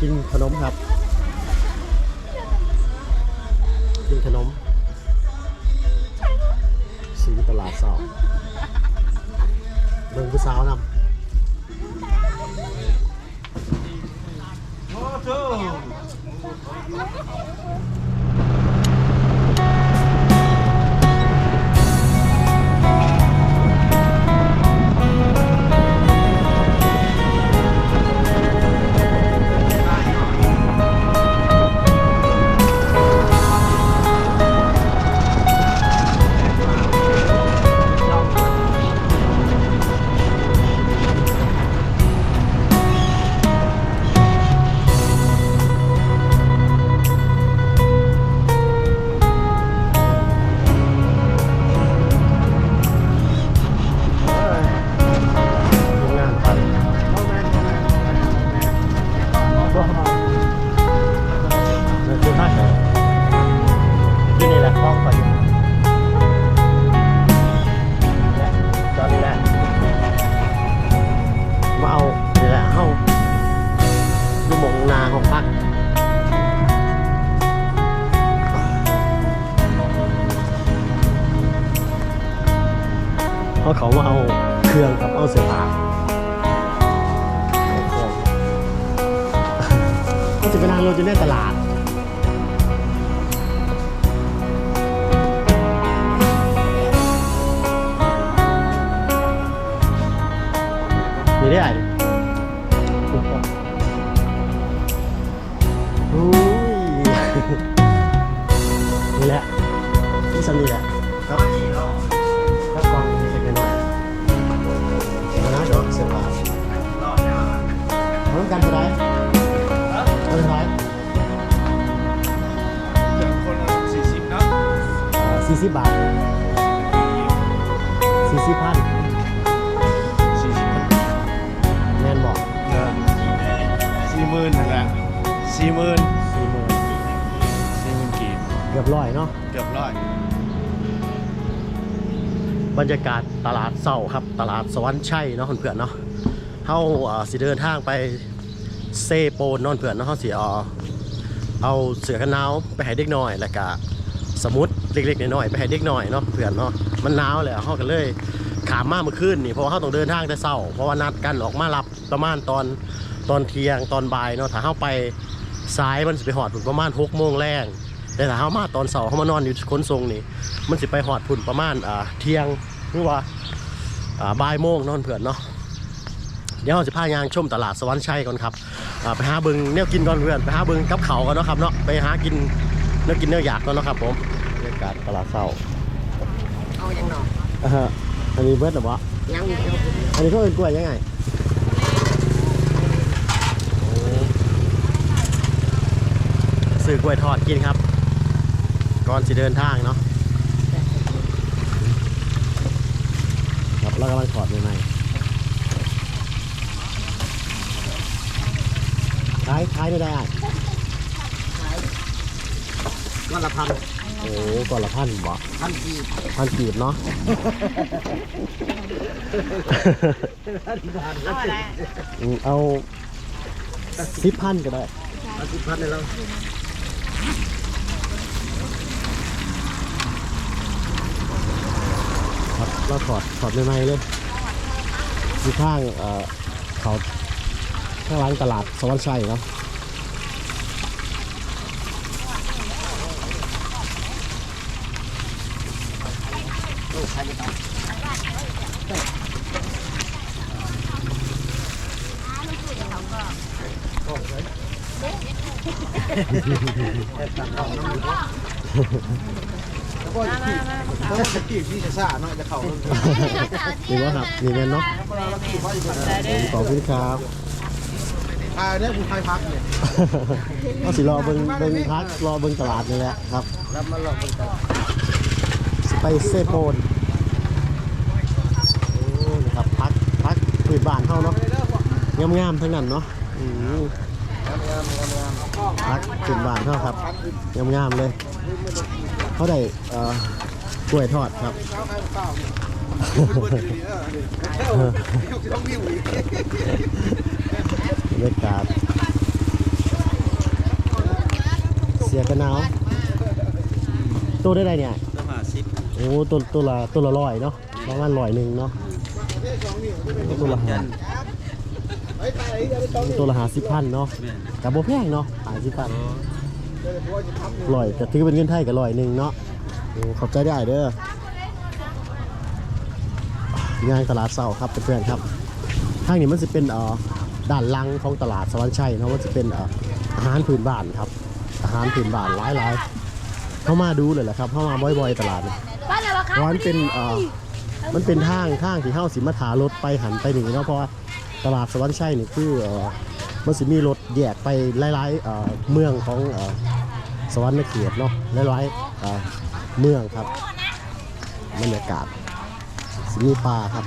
กินขนมครับ กินขนม ซื้อตลาดสาเบิ่งผู้สาวนำ สี่สิบบาทสี่สิบพันสี่สิบแน่นบอกเออสี่หมื่นนั่นแหละสี่หมื่นสี่หมื่นสี่หมื่นกีบเกือบร้อยเนาะเกือบร้อยบรรยากาศตลาดเศร้าครับ ตลาดสวรรค์ชัยเนาะเพื่อนๆเนาะเฮาเอ่อสิเดินทางไปเซโปนเนอนเพื่อนเนาะเฮาสิเอาเอาเสือกันหนาวไปให้เด็กน้อยแล้วก็สมุด เล็กๆน้อยๆไปให้เด็กน้อยเนาะเพื่อนเนาะมันหนาวเลยเฮาก็เลยขามมาเมื่อคืนนี่เพราะว่าเฮาต้องเดินทางแต่เช้าเพราะว่านัดกันออกมารับประมาณตอนตอนเที่ยงตอนบ่ายเนาะถ้าเฮาไปสายมันสิไปหอดพุ่นประมาณ6โมงแรงแต่ถ้าเฮามาตอนเช้าเฮามานอนอยู่ขนส่งนี่มันสิไปหอดพุ่นประมาณอ่าเที่ยงหรือว่าอ่าบ่ายโมงนอนเพื่อนเนาะเดี๋ยวเราจะพายางชมตลาดสวรรค์ชัยก่อนครับไปหาเบิงแนวกินก่อนเพื่อนไปหาเบิงกับเขาวกันเนาะครับเนาะไปหากินแนวกินแนวอยากก่อนเนาะครับผมากาศตลาดเศร้าเอายังหนออ่าฮะอันนี้เบิร์ดหรอวะยังอยู่อันนี้เขาเป็นกล้วยยังไงโอ้ซื้อกล้วยทอดกินครับ ก่อนสิเดินทางเนาะครับเรากำลังถอดใหม่ๆขายขายไม่ได้อะวันละพัน โอ้ก่อนละพันบ่พันสี่พันกีบเนาะเอาอะไรอืมเอาสิบพันก็ได้เอาสิบพันเลยเราครับเราถอดถอดใหม่ๆเลยอยู่ข้างเอ่อเขาข้างร้านตลาดสวรรค์ชัยเนาะ โอ้ใครจะตาย เพราะว่าสกีที่จะซ่าเนาะจะเข่าลงนี่ว่าครับนี่เงินเนาะขอบคุณครับพาเนี่ยคุณพายพักเนี่ยก็สิรอเบิ่งเบิ่งพักรอเบิ่งตลาดนี่แหละครับแล้วมาหลอกกันต่อสิไปเซโปนโอ้นะครับพักพักพื้นบ้านเฮาเนาะงามๆทั้งนั้นเนาะอืม พักพื้นบ้านเฮาครับงามๆเลยเขาได้เอ่อกล้วยทอดครับต้องวิ่งอีกบรรยากาศสื้อกันหนาวตัวได้ไรเนี่ยต้องหาซิปโอ้ตัวตัวละตัวละร้อยเนาะประมาณร้อยหนึ่งเนาะตัวละห้า ตัวละหาสิบพันเนาะแม่นกับโบแพงเนาะหาสิบพันร้อยก็ถือเป็นเงินไทยกับร้อยหนึ่งเนาะโอ้ขอบใจได้เด้องานตลาดเสาครับเพื่อนๆครับทางนี้มันจะเป็นเอ่อด้านหลังของตลาดสวรรค์ชัยเนาะมันจะเป็นเอ่ออาหารพื้นบ้านครับอาหารพื้นบ้านหลายๆเข้ามาดูเลยแหละครับเข้ามาบ่อยๆตลาดเนี่ยบ้านเราเพราะมันเป็นเอ่อมันเป็นทางทางที่เฮาสิมาถารถไปหันไปนี่เนาะเพราะว่า ตลาดสวรรค์ชัยนี่คือเอ่อมันสิมีรถแยกไปหลายๆเอ่อเมืองของเอ่อสวรรค์เขตเนาะหลายๆเอ่อเมืองครับบรรยากาศสิมีป่าครับ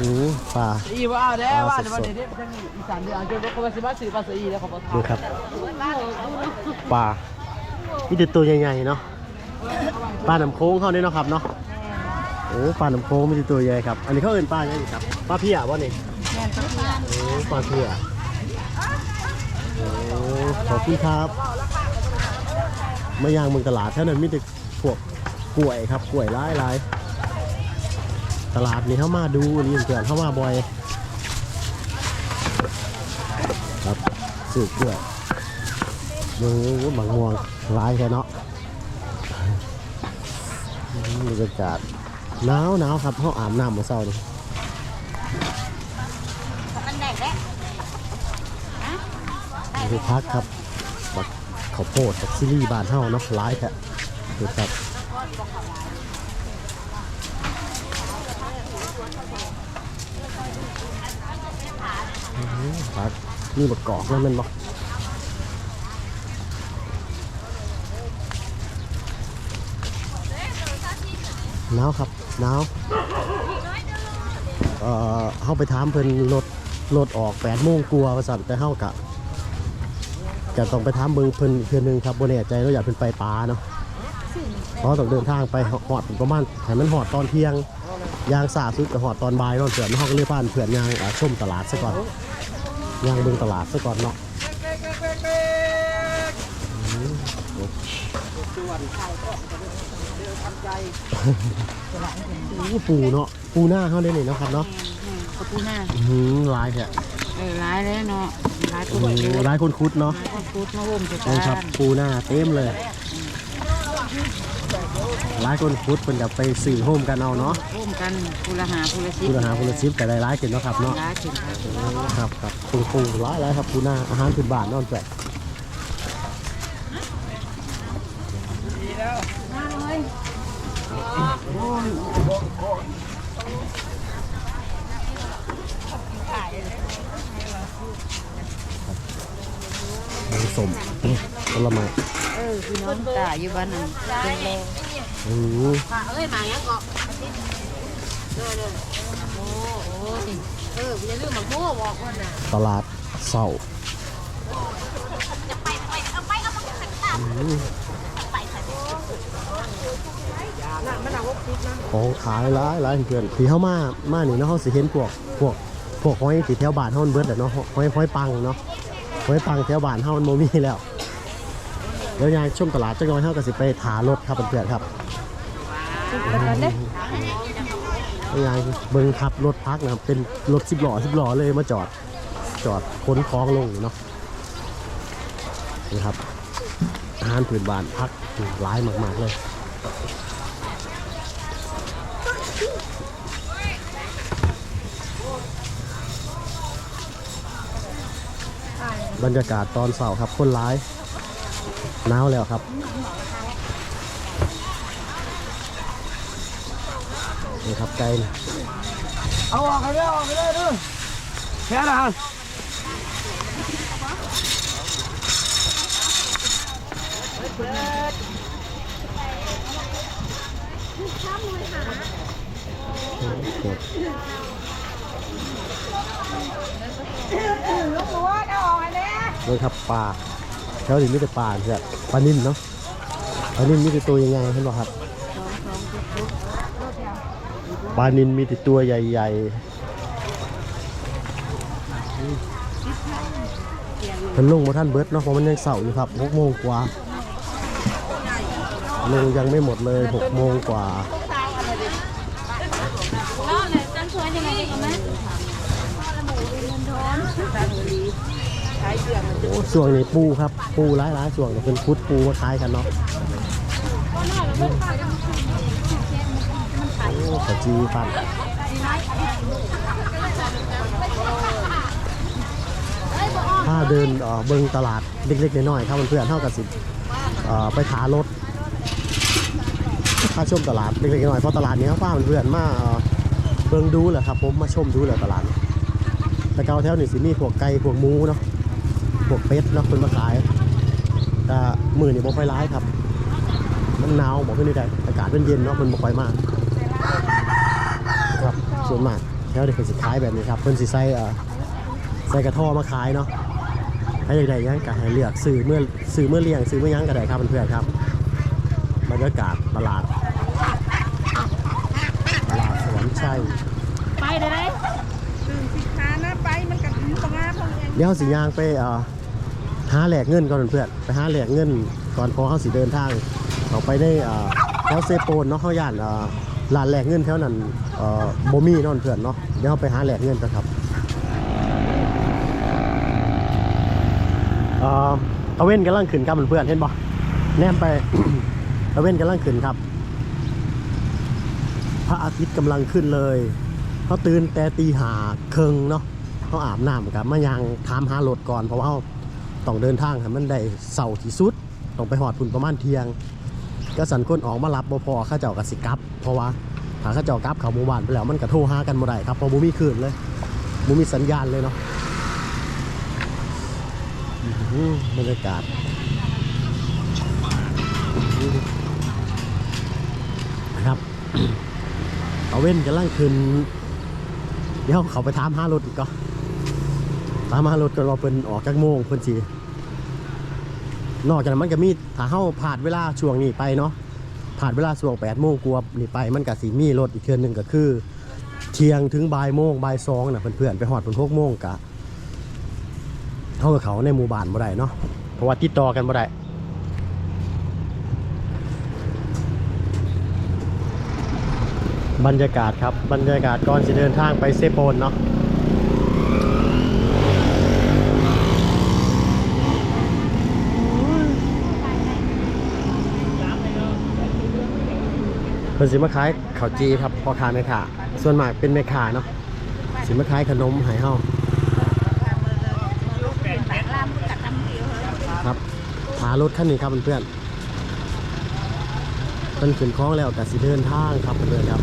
อือป่าอีว่าเอาได้ว่าเดี๋ยววันเด็กทั้งอีสานเดือนจนเขาไปซื้อมาซื้อภาษีแล้วเขาบอกดูครับป่านี่ติดตัวใหญ่ๆเนาะปลาน้ำโค้งเขาเนี่ยเนาะครับเนาะโอ้ปลาหน้ำโค้งมีแต่ตัวใหญ่ครับ อันนี้เขาเอินปลาอย่างนี้ครับปลาเพียบ่นี่โอ้ปลาเพียโอ้ขอบคุณครับมาย่างเมืองตลาดเท่านั้นมีแต่พวกกล้วยครับกล้วยหลายหลายตลาดนี้เข้ามาดูนี่เพื่อนเข้ามาบ่อย ครับสืบด้วยดูบางม่วงร้ายแค่เนาะบรรยากาศ หนาวหนาวครับเขาอาบน้ำมาเศร้านี่มันแดกแล้วคือพักครับบักข้าวโพดกับซิลี่บานเฮาเนาะร้ายแค่ดูครับอืมพักนี่บักกอกนั่นแมันบอกหนาวครับ หนาวเอ่อเข้าไปถามเพิ่นรถรถออก8โมงกลัวาว่าสั่นแต่เฮากะจะต้องไปถามเบิ่งเพิ่นเพื่อนหนึงครับบ่แน่ใจเราอยากเพิ่นไปปลาเนาะเพราะต้องเดินทางไปหอดประมาณให้มันหอดตอนเที่ยงยางสาสุดก็หอดตอนบ่ายเนเพื่อนเฮาก็เลยพานเพื่อนยางอ่าชมตลาดซะก่อนยางเบิ่งตลาดซะก่อนเนาะอื มโอ้ปูเนาะปูหน้าเฮาได้นี่เนาะครับเนาะกระปูหน้าอื้อหือหลายแท้เออร้ายเลยเนาะร้ายโอ้ตัวโหเดียวหลายคนคุดเนาะร้ายก็ฟุดมาห่มจะนี่คตารับปูหน้าเต็มเลยหลายคนพุทธเพิ่นจะไปสื่อโฮมกันเอาเนาะห่มกันภูละหาภูละสิผู้หาผู้ละชิปแต่หลายๆเกินเนาะครับเนาะร้ายถึงครับ ครับครับปูปูหลายหลายครับปูหน้าอาหารพื้นบ้านนอนแปะ สมผลไม้เออพี่น้องตาอยู่บ้านนั้นเป็นแรงอือป่าเอ้ยมายังเกาะเด้อเด้อโอ้โหเอออย่าลืมมาโม่บอกว่าน่ะตลาดเสา ของขายหลายหลายเพื่อนที่เข้ามามานี่เนาะเขาสิเห็นพวกพวกพวกหอยที่แถวบ้านเฮามันเบิดอะเนาะหอยหอยปังเนาะหอยปังแถวบ้านเฮามันโมมีแล้วเดี๋ยวยายช่วงตลาดจักหน่อยเฮาก็สิไปถารถครับเพื่อนๆครับแล้วยายเบิ่งขับรถพักนะครับเป็นรถสิบล้อสิบล้อเลยมาจอดจอดขนของลงเนาะนี่ครับอาหารพื้นบ้านพักหลายมากๆเลย บรรยากาศตอนเสาร์ครับ คนร้ายหนาวแล้วครับ นี่ครับไก่นี่เอาออกกันเลยออกกันเลยดูแค่ละ ฮะนี่ครับปลาแถวนี้มีแต่ปลาเพื่อนปลานิ่มเนาะปลานิ่มมีแต่ตัวยังไงเห็นบ่ครับปลานิ่มมีแต่ตัวใหญ่ๆเป็นลงมาท่านเบิร์ดเนาะเพราะมันยังเสาร์อยู่ครับหกโมงกว่าลงยังไม่หมดเลยหกโมงกว่าแล้วเนี่ยจันทร์ยังไงกันไหม โอ้ช่วงนี้ปูครับ ปูร้ายร้ายๆช่วงนี้เป็นพุดปูมาขายกันเนาะโอ้ขจีฟันถ้าเดินเออเบิ่งตลาดเล็กๆน้อยๆครับเพื่อนๆเท่ากับสิไปขารถถ้าชมตลาดเล็กๆน้อยๆเพราะตลาดนี้เขาพาเพื่อนๆมาเอ่อเบิ่งดูแหละครับผมมาชมดูแหละตลาดแต่เกาแถวนี่สิมีพวกไก่พวกหมูเนาะ พวกเป็ดเนาะคนมาขายแต่มือนี่บ่ค่อยร้ายครับ มันหนาวบอกขึ้นได้อากาศเป็นเย็นเนาะมันบ่ค่อยมากครับส่วนมากแถวนี้เพิ่นสิขายแบบนี้ครับเพิ่นสิใส่เอ่อใส่กระท่อมาขายเนาะให้ใดๆยังก็ให้เลือกซื้อเมื่อซื้อเมื่อเลี้ยงซื้อเมื่อยังก็ได้ครับเพื่อนๆครับบรรยากาศตลาดตลาดสวรรค์ชัยไปได้ไหม เดี๋ยวสิยางไปอ่อหาแหลกเงินก่อนเพื่อนไปหาแหลกเงินก่อนพอเขาสิเดินทางเขาไปได้เอ่อแถวเซโปนเนาะเขาย่านอ่อลานแหลกเงินแถวนั้นเอ่อบ่มีเนาะเพื่อนเนาะเดี๋ยวไปหาแหลกเงินกันครับเอ่อตะเว้นกำลังขึ้นครับเพื่อนเห็นบ่แนมไปตะเว้นกำลังขึ้นครับ พระอาทิตย์กำลังขึ้นเลยเขาตื่นแต่ตีหาเคิงเนาะ เขาอาบน้ำครับมายังถามหารถก่อนเพราะว่าเขาต้องเดินทางให้มันได้เสาที่สุดต้องไปหอดพุ่นประมาณเที่ยง ก็สันคนออกมารับบ่พอข้าเจ้ากับสิกับ เพราะว่าถ้าข้าเจ้ากับเขาหมู่บ้านไปแล้วมันก็โทรหากันบ่ได้ครับเพราะบ่มีคืนเลยบ่มีสัญญาณเลยเนาะอื้หือบรรยากาศนะครับเอาเว้นกำลังขึ้นเดี๋ยวเขาไปถามหารถอีกก็ ถามหารถกันว่าเพิ่นออกจากโมงเพิ่นสินอกจากนั้นมันก็มีถ้าเฮาผ่านเวลาช่วงนี้ไปเนาะผ่านเวลาช่วง8โมงกว่านี่ไปมันก็สิมีรถอีกเทื่อหนึงก็คือ เที่ยงถึงบ่ายโมงบ่ายสองน่ะเพื่อนๆไปฮอดเพิ่น6โมงกะเฮากับเขาในหมู่บ้านบ่ได้เนาะเพราะว่าติดต่อกันบ่ได้บรรยากาศครับบรรยากาศก่อนสิเดินทางไปเซโปนเนาะ เพิ่นสิมาขายข้าวจีครับพ่อค้าแม่ค้าส่วนมากเป็นแม่ค้าเนาะสิมาขายขนมให้เฮาครับหารถคันนี้ครับเพื่อนๆเพิ่นขึ้นคล้องแล้วก็สิเดินทางครับเพื่อนๆครับ